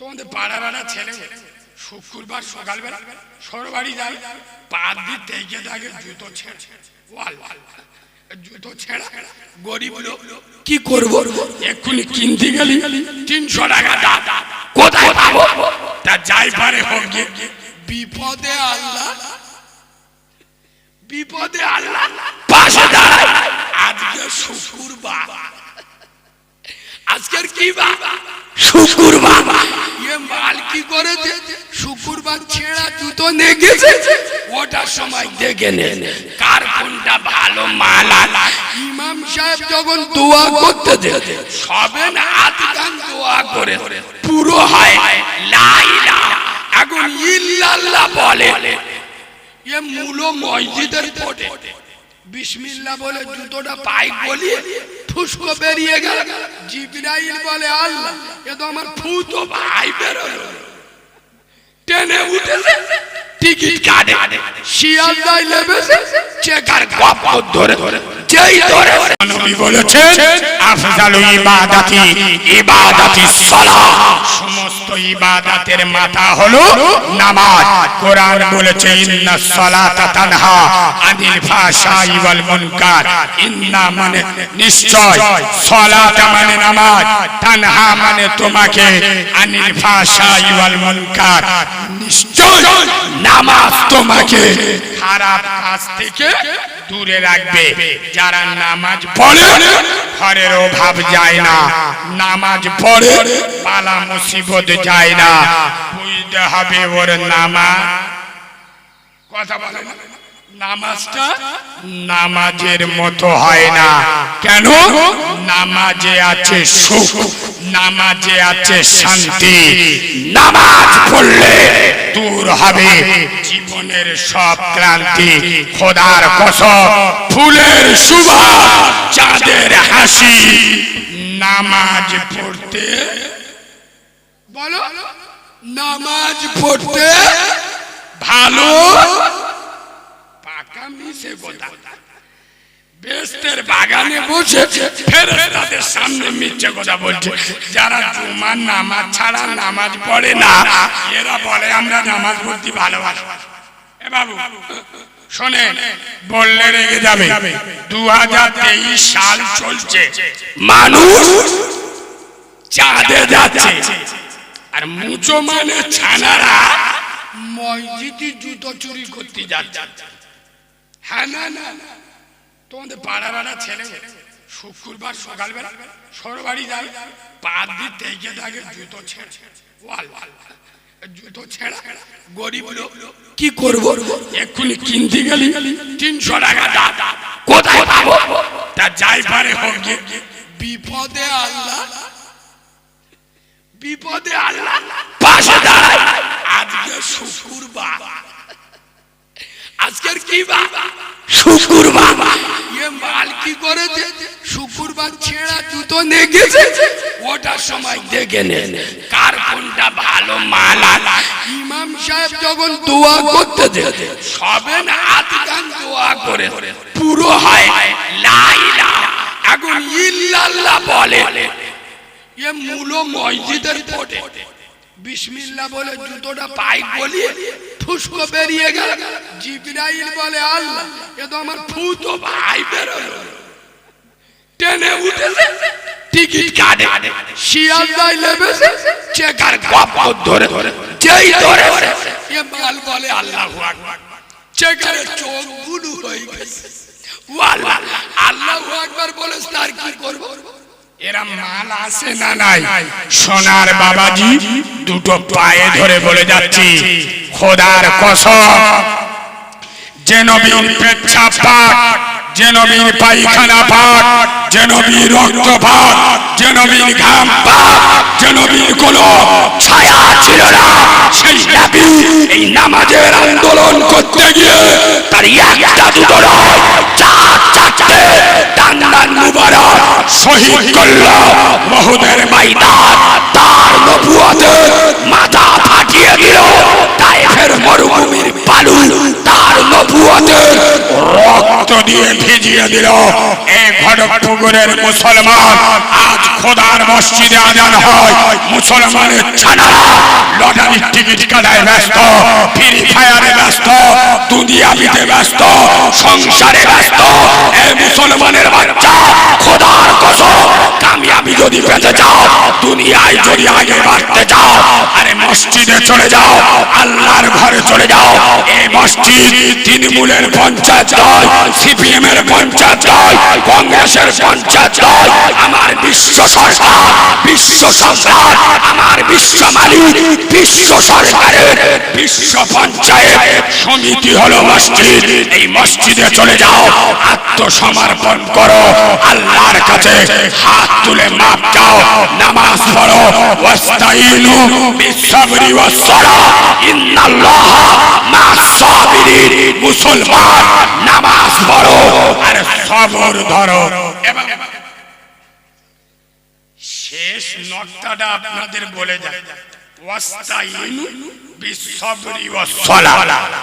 তোমাদের পাড়ার একটা ছেলে শুক্রবার সকালবেলা সরবাড়ি যায় পা দিয়ে তেকে থাকে জুতো ছেড়ে। ওয়াল জুতো ছেঁড়া। গরিব লোক কি করব? এক্ষুনি কিনতে গেলি তিনশো টাকা দাম কোথায় পাবো? তা যাই পারে হোক বিপদে আল্লাহ বিপদে আল্লাহ। পাশে দাঁড়ায়। আজকে শুক্রবার। আজকের কি বাবা শুক্রবার ইয়ে মাল কি করেছে? শুক্রবার ছেঁড়া জুতো নিয়ে গেছে? ওটার সময় দেখে নে। কার কোনটা ভালো মাল আলা ইমাম সাহেব যখন দোয়া করতে দে সবে না হাত গান দোয়া করে। পুরো হয় লাইলা এখন ইল্লাল্লাহ বলে। এ মূল মসজিদের পটে বিসমিল্লাহ বলে জুতোটা পাই বলিয়ে ফুসকো বেরিয়ে গেল। জিবরাইল বলে আল্লাহ এ তো আমার ফুতো ভাই বেরোলো। টেনে উঠেছে। টিকিট কাটে। শিয়াল শিয়ালদায় লেবেছে চেকার গপ ধরে ধরে। যেই ধরে। নবী বলেছেন, আফজালু ইবাদাতি ইবাদাতি সমস্ত ইবাদাতের মাথা হলো নামাজ। কোরআন বলেছে তানহা আনিল ওয়াল মুনকার। ইন্না মানে নিশ্চয়, সালাত মানে নামাজ, তানহা মানে তোমাকে আনিল ফাহশাই ওয়াল মুনকার। নিশ্চয় নামাজ তোমাকে খারাপ কাজ থেকে দূরে রাখবে। যারা নামাজ পড়ে ঘরের অভাব যায় না। নামাজ পড়ে পালা মুসিবত যায় না। বুঝতে হবে ওর নামাজ। কথা বলে না। নামাজটা নামাজের মতো হয় না। কেন? নামাজে আছে সুখ, নামাজে আছে শান্তি। নামাজ পড়লে দূর হবে জীবনের সব ক্লান্তি। খোদার কসম, ফুলের সুভা চাঁদের হাসি। নামাজ পড়তে বলো, নামাজ পড়তে ভালো মিশে কথা। বেস্তের বাগানে বসে ফেরেশতাদের সামনে মিথ্যে কথা বলছে। যারা জুমার নামাজ ছাড়া নামাজ পড়ে না, এরা বলে, আমরা নামাজ পড়তে এ বাবু শোনেন বললে রেগে যাবে। দু হাজার তেইশ সাল চলছে। মানুষ চাঁদে যাচ্ছে। আর মুচো মানে ছানারা মসজিদে জুতো চুরি করতে যাচ্ছে। হ্যাঁ না না। তোমাদের পাড়ার একটা ছেলে শুক্রবার সকালবেলা সরবাড়ি যায় পা দিয়ে তেকে থাকে জুতো ছেড়ে। ওয়াল জুতো ছেঁড়া গরিব লোক। কি করব? এক্ষুনি কিনতে গেলি তিনশো টাকা দাম কোথায় পাবো? তা যাই পারে হোক বিপদে আল্লাহ। বিপদে আল্লাহ। পাশে দাঁড়ায় আজকে শুক্রবার। আজকের কি বাবা শুক্রবার ইয়ে মাল কি করেছে? শুক্রবার ছেঁড়া জুতো নিয়ে গেছে? ওটার সময় দেখে নে কার কোনটা ভালো মাল আলা ইমাম সাহেব যখন দোয়া করতে দে সবে না হাত গান দোয়া করে পুরো হয় লাইলা। এখন ইল্লাল্লাহ বলে এ মূল মসজিদের পটে বিসমিল্লাহ বলে জুতোটা পাই বলিয়ে ফুসকো বেরিয়ে গেল। জিবরাইল বলে, আল্লাহ, এ তো আমার ফুতো ভাই বেরোলো। টেনে উঠেছে, টিকিট কাটে শিয়ালদায় লেবেছে, চেকার গপ ধরে ধরে, যেই ধরে এ মাল বলে, আল্লাহ আকবার। চেকারের চোখ বুলু হয়ে গেছে। ও আল্লাহ আকবার বলে তার কি করব? এরা মাল আসে না নাই? সোনার বাবাজি, দুটো পায়ে ধরে বলে যাচ্ছি। খোদার কসম। যে নবীর পেচ্ছাপ পাক যে নবীর পায়খানা পাক যে নবীর রক্ত পাক যে নবীর ঘাম পাক যে নবীর কোনো ছায়া ছিল না। সেই নবী এই নামাজের আন্দোলন করতে গিয়ে তার একটা দুটো নয় চার চারটে টান মুবারক শহীদ করল। মহুদের ময়দান তার নবুয়াতে মাথা ফাটিয়ে দিল। তাইফের মরুভূমির বালু তার নবুয়াতে রক্ত দিয়ে ভিজিয়ে দিল এই ঘটক পুকুরের মুসলমান, আজ খোদার মসজিদে আজান হয়, মুসলমানের ছানারা লটারির টিকিট কাটায় ব্যস্ত, ফ্রি ফায়ারে ব্যস্ত ব্যস্ত, সংসারে ব্যস্ত এই মুসলমানের বাচ্চা, খোদার কসম, কামিয়াবি যদি পেতে দুনিয়ায় যদি আগে বাড়তে আরে মসজিদে চলে যাও, আল্লাহর ঘরে চলে যাও এই মসজিদ তৃণমূলের পঞ্চায়েত সিপিএম এর পঞ্চায়েত নয় কংগ্রেসের পঞ্চায়েত নয় আমার বিশ্ব সরকার বিশ্ব সরকার আমার বিশ্ব মালিক, বিশ্ব সরকারের, বিশ্ব পঞ্চায়েত। সমিতি হলো মসজিদ। এই মসজিদে চলে যাও, আত্মসমর্পণ করো, আল্লাহর কাছে হাত তুলে মাপ চাও, নামাজ পড়ো, ওয়াস্তাইনু বিসবরি ওয়াসসালা ইন্নাল্লাহা সাবিরিন মুসলমান, নামাজ পড়ো, আর সবর ধরো। শেষ নকটাটা আপনাদের বলে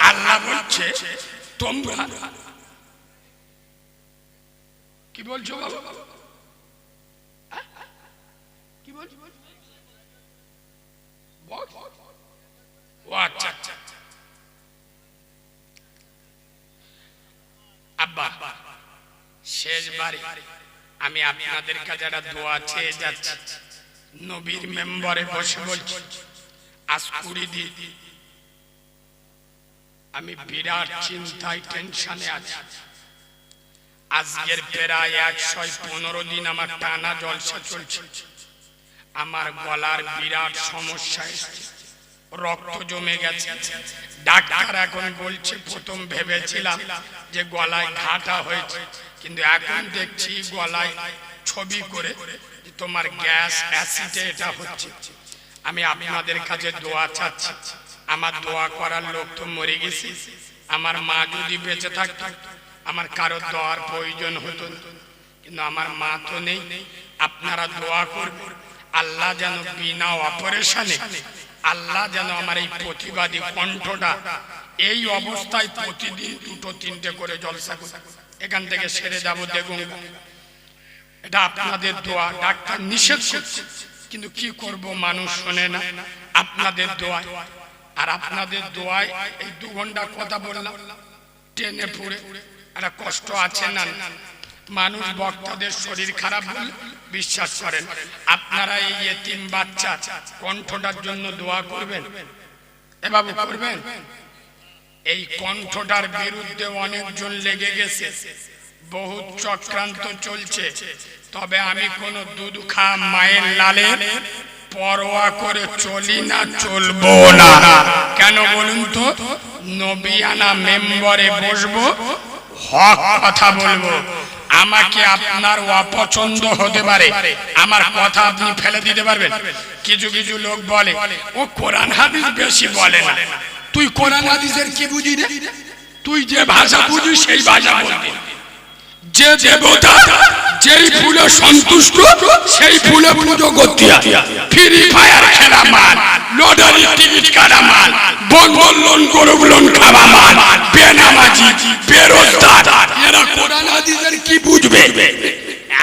আল্লাহ বলছে, তোমরা কি বলছো আচ্ছা আচ্ছা। আমি আপনাদের কাছে একটা দোয়া চেয়ে যাচ্ছি। নবীর মেম্বারে বসে বলছি, আজ কুড়ি দিন আমি বিরাট চিন্তায়, টেনশনে আছি। আজকের প্রায় একশো পনেরো দিন আমার টানা জলসা চলছে। আমার গলার বিরাট সমস্যা এসেছে। রক্ত জমে গেছে। ডাক্তার এখন বলছে, প্রথম ভেবেছিলাম যে গলায় ঘাটা হয়েছে, কিন্তু এখন দেখছি গলায় ছবি করে তোমার গ্যাস অ্যাসিডে এটা হচ্ছে। আমি আপনাদের কাছে দোয়া চাচ্ছি। আমার দোয়া করার লোক তো মরে গেছে। আমার মা যদি বেঁচে থাকত, আমার কারও দোয়ার প্রয়োজন হতো কিন্তু আমার মা তো নেই। আপনারা দোয়া করবেন। আল্লাহ যেন বিনা অপারেশনে, আল্লাহ যেন আমার এই প্রতিবাদী কণ্ঠটা এই অবস্থায় প্রতিদিন দুটো, তিনটে করে জলসা এখান থেকে সেরে যাব দেখুন এটা আপনাদের দোয়া, ডাক্তার নিষেধ করছে। কিন্তু কি করব মানুষ শোনে না। আপনাদের দোয়ায়। আর আপনাদের দোয়ায় এই দু ঘণ্টা কথা বললাম। টেনে পড়ে। একটা কষ্ট আছে না মানুষ বক্তাদের শরীর খারাপ বলে বিশ্বাস করেন আপনারা এই এতিম বাচ্চা কণ্ঠটার জন্য দোয়া করবেন? এভাবে করবেন? এই কণ্ঠটার বিরুদ্ধে অনেকজন লেগে গেছে। বহু চক্রান্ত চলছে। তবে আমি কোন দুধ খা মায়ের লালে পরোয়া করে চলি না, চলবো না। কেন বলুন তো? নবিয়ানা মেম্বরে বসবো, হক কথা বলব। আমাকে আপনার অপছন্দ হতে পারে। আমার কথা আপনি ফেলে দিতে পারবেন। কিছু কিছু লোক বলে, ও কোরআন হাদিস বেশি বলে না। তুই কোরআন হাদিসের কি বুঝি রে? তুই যে ভাষা বুঝিস, সেই ভাষা বলবি যে দেবতা যেই ফুলে সন্তুষ্ট, সেই ফুলে পুজো করতে। ফ্রি ফায়ার খেলা মাল লটারি টিকিট কাটা মাল বন্ধন লোন গরুব লোন খাওয়া মাল বেনামাজি, বেরোজগার, এরা কোরআন হাদিসের কি বুঝবে?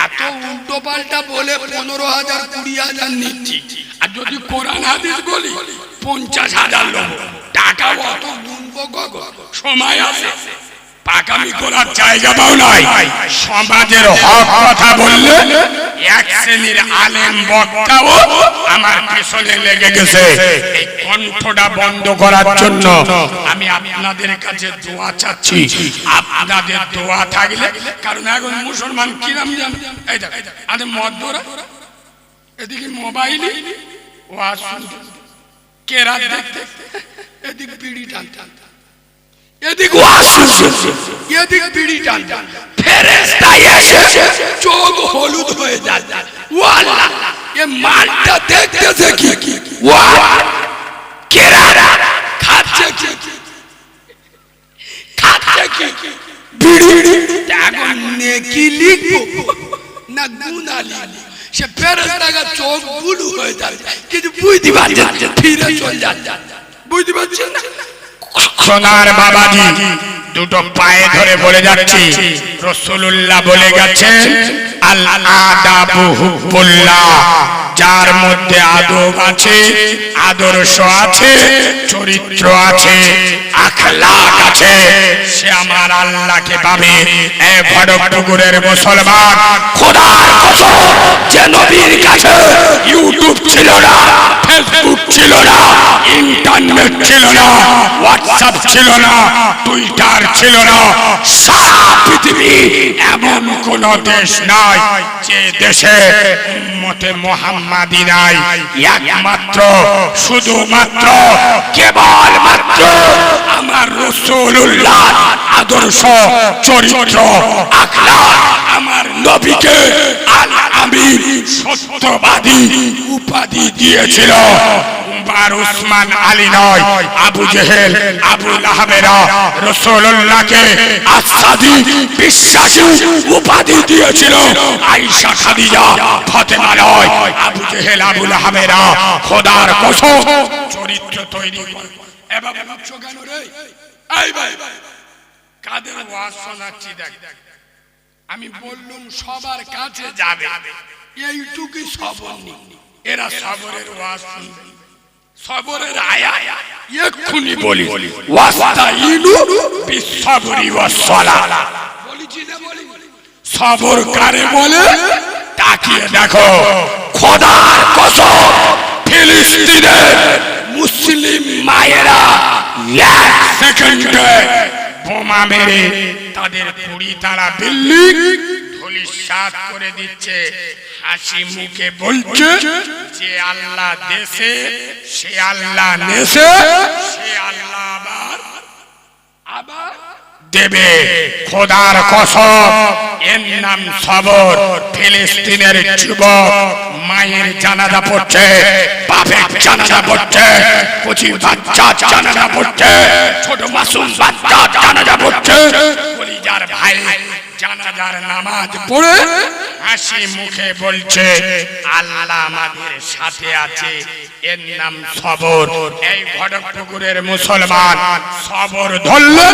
এত উল্টো পাল্টা বলে পনেরো হাজার, কুড়ি হাজার নিচ্ছি। আর যদি কোরআন হাদিস বলি, পঞ্চাশ হাজার লোক। টাকা অত গুনবো সময় আছে। পাকামি করার জায়গা পাও নাই। সমাজের হক কথা বললে এক শ্রেণির আলেম বক্তাও আমার পেছনে লেগে গেছে। এই কণ্ঠটা বন্ধ করার জন্য আমি আপনাদের কাছে দোয়া চাচ্ছি। আপনাদের দোয়া থাকলে, কারণ এখন মুসলমান কিরাম জানে? এই দেখ আরে এদিকে মোবাইলে ওয়াজ দেখতে, এদিক বিড়ি টানতে। এদিক এদিক বিড়ি টানতে ফেরেশতা এসে চোখ হলুদ হয়ে যাচ্ছে ও আল্লাহ এ মালটা দেখতেছে কি ওয়া কেরা খাচ্ছে কি খাচ্ছে কি বিড়ি এখন নেকি লিখব না গুনা লিখব সে ফেরেশতাকে চোখ বুলু হয়ে যাচ্ছে কিন্তু বুঝতে পারছে ফিরে চলে যাচ্ছে বুঝতে পারছেন না সোনার বাবাজি দুটো পায়ে ধরে বলে যাচ্ছি রসুল্লাহ বলে গেছেন আল্লাহ যার মধ্যে আদব আছে, আদর্শ আছে, চরিত্র আছে আখলাক আছে, সে আমার আল্লাহকে পাবে। এ মুসলমান, খোদার কাছে ইউটিউব ছিল না, ফেসবুক ছিল না, ইন্টারনেট ছিল না, হোয়াটসঅ্যাপ ছিল না, টুইটার ছিল না এমন কোন দেশ নাই যে দেশে নাই একমাত্র, শুধুমাত্র কেবল মাত্র আমার রসুল্লাহ আদর্শ, চরিত্র আখলা আমার নবীকে আল আমিন সত্যবাদী উপাধি দিয়েছিল। উসমান আলী নয়, আবু জেহেল, আবু লাহাবেরা রসুল্লাহকে আসাদি, বিশ্বাসী উপাধি দিয়েছিল। আইসা খাদিজা ফাতেমা নয়, আবু জেহেল, আবু লাহাবেরা খোদার চরিত্র তৈরি কেন রে? এই ভাই, কাদের ওয়াজ শোনাচ্ছি দেখ। আমি বললুম সবার কাছে যাবে। এইটুকুই সবর এরা সবরের ওয়াজ শুনবে। সবরের আয়া। এক্ষুনি বলি ওয়াস্তা ইনু বিশ্বরি ওয়াসসালা বলিছি না বলি। সবর কারে বলে? তাকিয়ে দেখো খোদার কসম ফিলিস্তিনের মুসলিম মায়েরা এক সেকেন্ডে বোমা মেরে তাদের কুড়ি তারা বিল্ডিং ধুলিসাৎ করে দিচ্ছে। হাসি মুখে বলছে যে আল্লাহ দেশে, সে আল্লাহ নেশে, সে আল্লাহ আবার আবার দেবে। খোদার কসম, এর নাম সবর। ফিলিস্তিনের যুবক মায়ের জানাজা পড়ছে, বাপের জানাজা পড়ছে, কচি বাচ্চা জানাজা পড়ছে, ছোট মাসুম বাচ্চা জানাজা পড়ছে জানাজার নামাজ পড়ে হাসি মুখে বলছে আল্লাহ আমাদের সাথে আছে। এর নাম সবর। এই ঘটকপুকুরের মুসলমান সবর ধরলে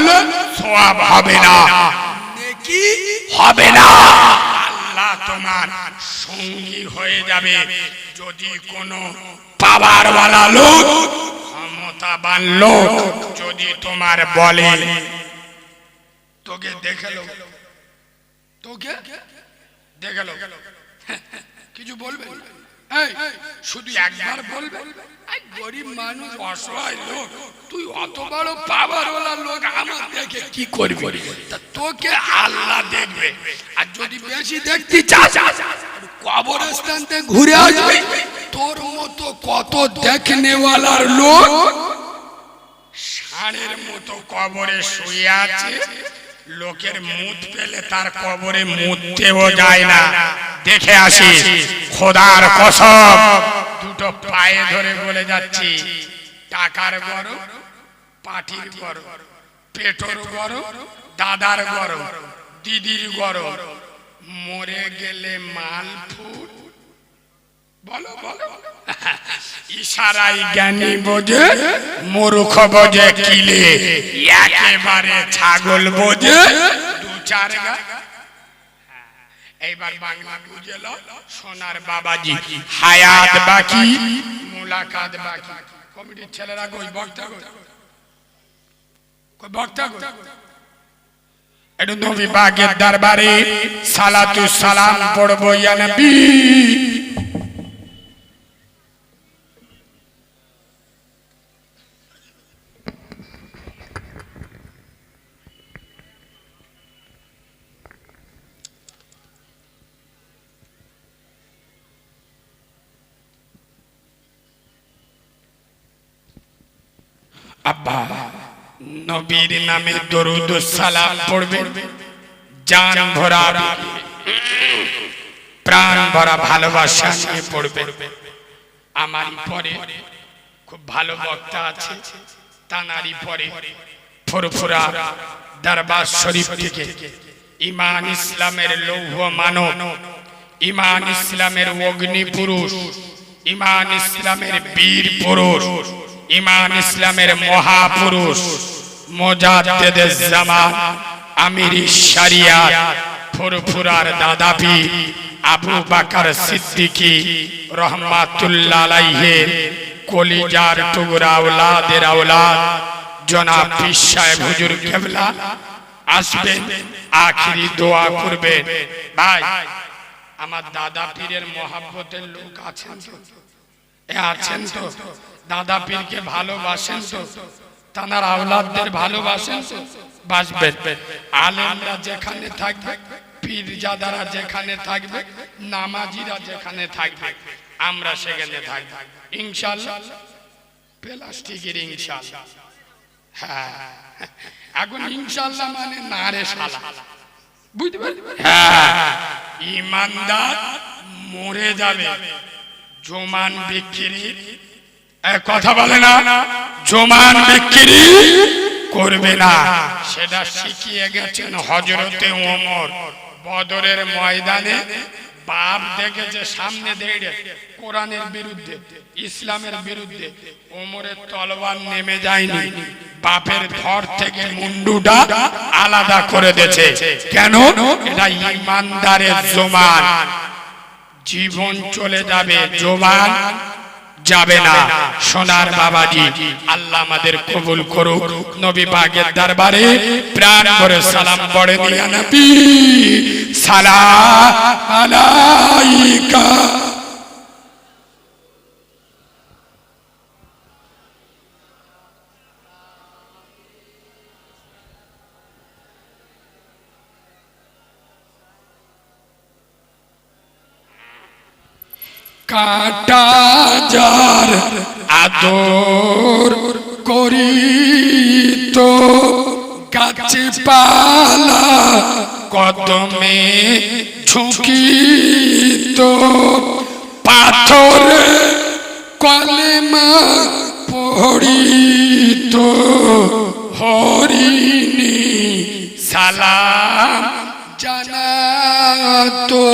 সোয়াব হবে না। নেকি? হবে না। আল্লাহ তোমার সঙ্গী হয়ে যাবে। যদি কোনো পাওয়ার वाला লোক ক্ষমতাবান লোক যদি তোমার বলে তোকে দেখে লো তোকে দেখে লো কিছু বলবে? এই শুধু একবার বলবে? এই গরিব মানুষ অসহায় লোক তুই অত বড় পাওয়ার ওলা লোক আমার দেখে কি করবি? তোকে আল্লাহ দেখবে। আর যদি বেশি দেখতে চাস কবরস্থান থেকে ঘুরে আসবে তোর মতো কত দেখনেওয়ালার লোক ষাঁড়ের মতো কবরে শুয়ে আছে লোকের মুত পেলে তার কবরে মুততেও যায় না। দেখে আসি খোদার কসম, দুটো পায়ে ধরে বলে যাচ্ছি, টাকার গরম পাটির গরম পেটর গরম দাদার গরম দিদির গরম মরে গেলে মাল ফুট বলো বলো। ইশারাই জ্ঞানী বোঝে মূর্খ বোঝে কিলে। একেবারে ছাগল বোঝে। দু চার গা। এইবার বাংলা বুঝেল। সোনার বাবাজি হায়াত বাকি মুলাকাত বাকি। কমিটির ছেলেরা কই বক্তা কই? বক্তা কই? একটু নবী বাগের দরবারে সালাতু সালাম পড়ব ইয়া নবী। আব্বা, নবীর নামে দরুদ সালাম পড়বে। জান ভরা, প্রাণ ভরা ভালোবাসা নিয়ে পড়বে। আমার পরে খুব ভালো বক্তা আছে তানারি পরে ফুরফুরা দরবার শরীফ থেকে। ইমান ইসলামের লৌহ মানব ইমান ইসলামের অগ্নি পুরুষ ইমান ইসলামের বীর পুরুষ। ইমান ইসলামের মহাপুরুষ মোজাদ্দেদের জামান, আমির শরিয়াত ফুরফুরার দাদাপি আবু বাকার সিদ্দিকী রহমাতুল্লাহ কলিজার টুকরা আওলাদের আওলাদ, জনাব পীর সাহেব হুজুর কেবলা আসবেন আখিরি দোয়া করবেন ভাই, আমার দাদা পীরের মহাব্বতের লোক আছেন আছেন তো? দাদা পীরকে ভালোবাসেন তো? তানার আওলাদদের ভালোবাসেন তো? বাসবেন। আলেমরা যেখানে থাকবে, পীরজাদারা যেখানে থাকবে, নামাজিরা যেখানে থাকবে, আমরা সেখানে থাকব। ইনশাল্লাহ প্লাস্টিকের ইনশাল্লাহ হ্যাঁ। এখন ইনশাল্লাহ মানে না রে শালা। বুঝতে পারলি হ্যাঁ। ইমানদার মরে যাবে। জমান বিক্রি। কথা বলে না, জমান বিক্রি করবে না। সেটা শিখিয়ে গেছেন হজরতে ওমর। বদরের ময়দানে বাপ দেখেছে সামনে দাঁড়িয়ে কোরআনের বিরুদ্ধে, ইসলামের বিরুদ্ধে। ওমরের তলবার নেমে যায়নি। বাপের ঘর থেকে মুন্ডুটা আলাদা করে দিয়েছে। কেন? এটা ইমানদারের জমান। জীবন চলে যাবে, জোবান যাবে না। সোনার বাবাজি, আল্লাহ আমাদের কবুল করুক। নবী পাকের দরবারে প্রাণ করে সালাম পড়ে দিয়া নবী, সালাম আলাইকা। কাটা যার আদর করি তো গাছে পালা কদমে ঝুঁকি তো পাথরে কলেমা পড়ি তো হরিণী সালাম জানাতো।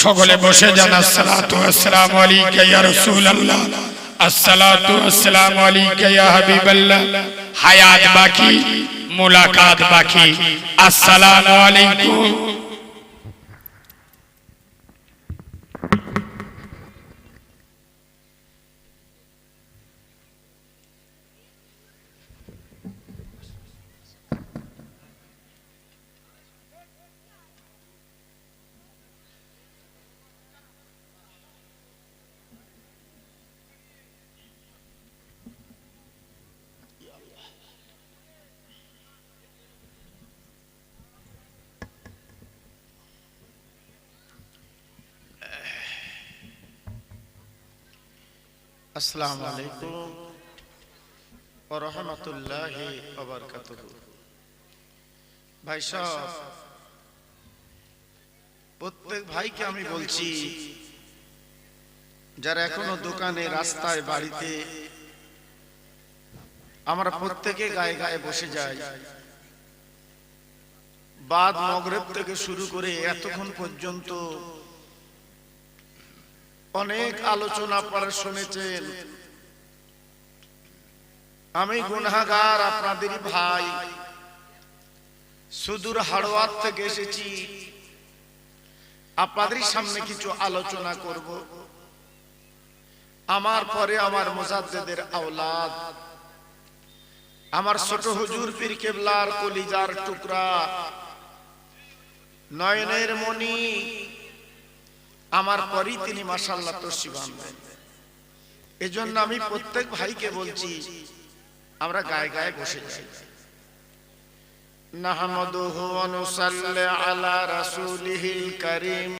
সকলে বসে যান আসসালামু আলাইকা ইয়া রাসূলুল্লাহ। আসসালাতু আসসালামু আলাইকা ইয়া হাবিবাল্লাহ। হায়াত বাকি। মুলাকাত বাকি। আসসালামু আলাইকুম। আসসালামু আলাইকুম ও রহমতুল্লাহি ভাই সাহেব প্রত্যেক ভাইকে আমি বলছি যারা এখনও দোকানে রাস্তায় বাড়িতে আমরা প্রত্যেকে গায়ে গায়ে বসে যাই। বাদ মগরেব থেকে শুরু করে এতক্ষণ পর্যন্ত অনেক আলোচনা আপনারা শুনেছেন। আমি গুনাগার আপনাদেরই ভাই। সুদূর হাড়োয়ার থেকে এসেছি। আপনাদের সামনে কিছু আলোচনা করব। আমার পরে আমার মোজাদ্দেদের আওলাদ। আমার ছোট হুজুর পীর কেবলার কলিজার টুকরা। নয়নের মণি। আমার পরই তিনি মাসাল্লাহ তসি এই জন্য আমি প্রত্যেক ভাইকে বলছি, আমরা গায়ে গায়ে বসে যাই। নাহমাদুহু ওয়া আলা রাসূলিহিল কারীম।